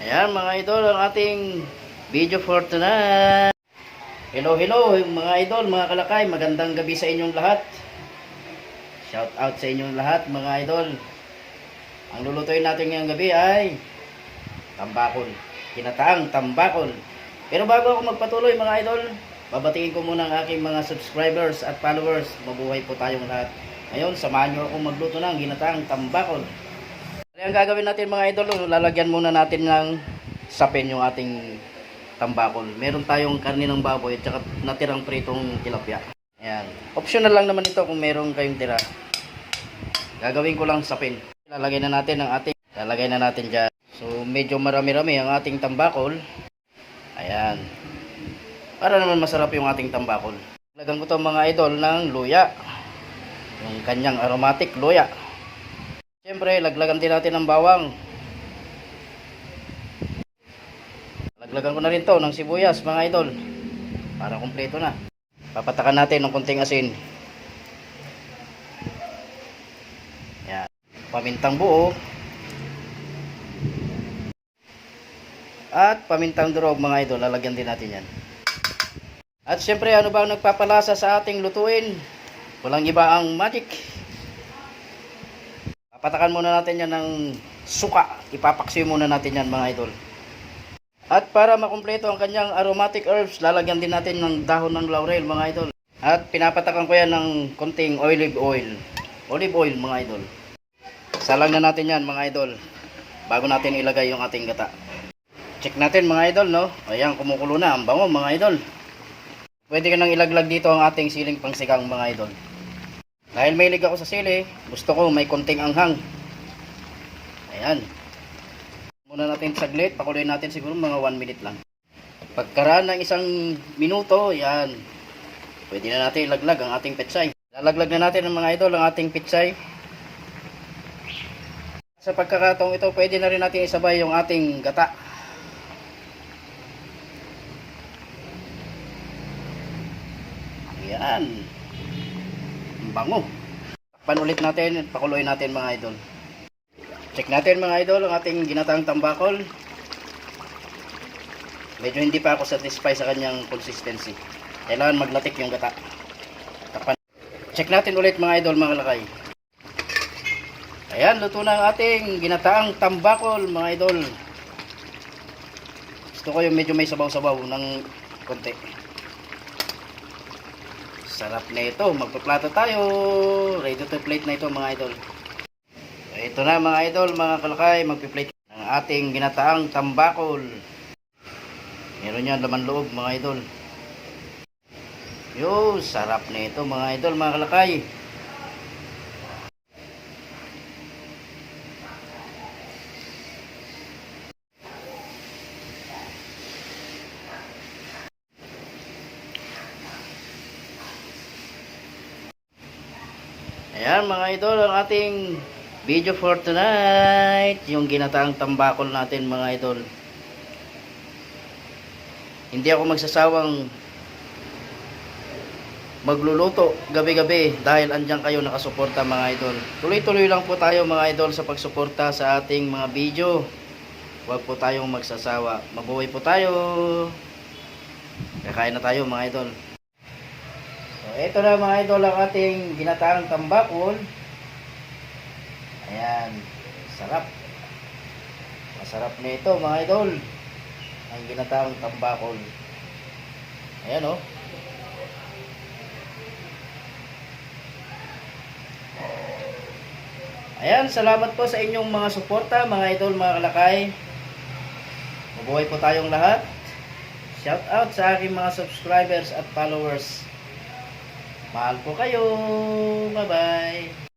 Ayan mga idol, ang ating video for tonight. Hello, hello mga idol, mga kalakay. Magandang gabi sa inyong lahat. Shout out sa inyong lahat mga idol. Ang lulutuin natin ngayong gabi ay tambakol. Kinataang tambakol. Pero bago ako magpatuloy mga idol, babatingin ko muna ang aking mga subscribers at followers. Mabuhay po tayong lahat. Ngayon, samahan nyo akong magluto ng ginataang tambakol. Ang gagawin natin mga idol, lalagyan muna natin ng sapin yung ating tambakol. Meron tayong karne ng baboy at saka natirang pritong tilapia. Ayan. Optional lang naman ito kung meron kayong tira. Gagawin ko lang sapin. Lalagay na natin ang ating, lalagay na natin dyan. So medyo marami-rami ang ating tambakol. Ayan. Para naman masarap yung ating tambakol. Lagyan ko to mga idol ng luya. Yung kanyang aromatic luya. Siyempre, laglagan din natin ng bawang. Laglagan ko na rin to ng sibuyas mga idol. Para kumpleto na. Papatakan natin ng konting asin. Yan. Pamintang buo. At pamintang durog mga idol. Lalagyan din natin yan. At siyempre, ano ba ang nagpapalasa sa ating lutuin? Walang iba ang magic. Papatakan muna natin yan ng suka. Ipapaksiw muna natin yan mga idol. At para makumpleto ang kanyang aromatic herbs, lalagyan din natin ng dahon ng laurel mga idol. At pinapatakan ko yan ng konting olive oil. Olive oil mga idol. Salang na natin yan mga idol. Bago natin ilagay yung ating gata. Check natin mga idol no. Ayan kumukulo na. Ang bango mga idol. Pwede ka nang ilaglag dito ang ating siling pangsikang mga idol. Dahil may ako sa sili, gusto ko may konting anghang. Ayan. Muna natin saglit, pakuloy natin siguro mga 1 minute lang. Pagkaraan ng isang minuto, yan. Pwede na natin ilaglag ang ating petsay. Lalaglag na natin ang mga idol ang ating petsay. Sa pagkakataong ito, pwede na rin natin isabay yung ating gata. Yan. Ang bango. Takpan ulit natin, pakuloy natin mga idol. Check natin mga idol ang ating ginatang tambakol. Medyo hindi pa ako satisfied sa kanyang consistency. Kailangan maglatik yung gata. Takpan. Check natin ulit mga idol mga lakay. Ayan, luto na ang ating ginataang tambakol mga idol. Gusto ko yung medyo may sabaw-sabaw ng konti. Sarap na ito. Magpaplato tayo. Ready to plate na ito mga idol. Ito na mga idol, mga kalakay. Magpiplate ng ating ginataang tambakol. Meron yan laman loob mga idol. Yo, sarap na ito mga idol, mga kalakay. Ayan mga idol, ang ating video for tonight. Yung ginataang tambakol natin mga idol. Hindi ako magsasawang magluluto gabi-gabi dahil andyan kayo nakasuporta mga idol. Tuloy-tuloy lang po tayo mga idol sa pagsuporta sa ating mga video. Huwag po tayong magsasawa. Mabuhay po tayo. Kakain na tayo mga idol. Ito na mga idol ang ating ginataang tambakol. Ayan. Sarap. Masarap na ito mga idol. Ang ginataang tambakol. Ayan oh. Ayan, salamat po sa inyong mga suporta, mga idol, mga kalakay. Mabuhay po tayong lahat. Shout out sa aking mga subscribers at followers. Mahal po kayo. Bye-bye.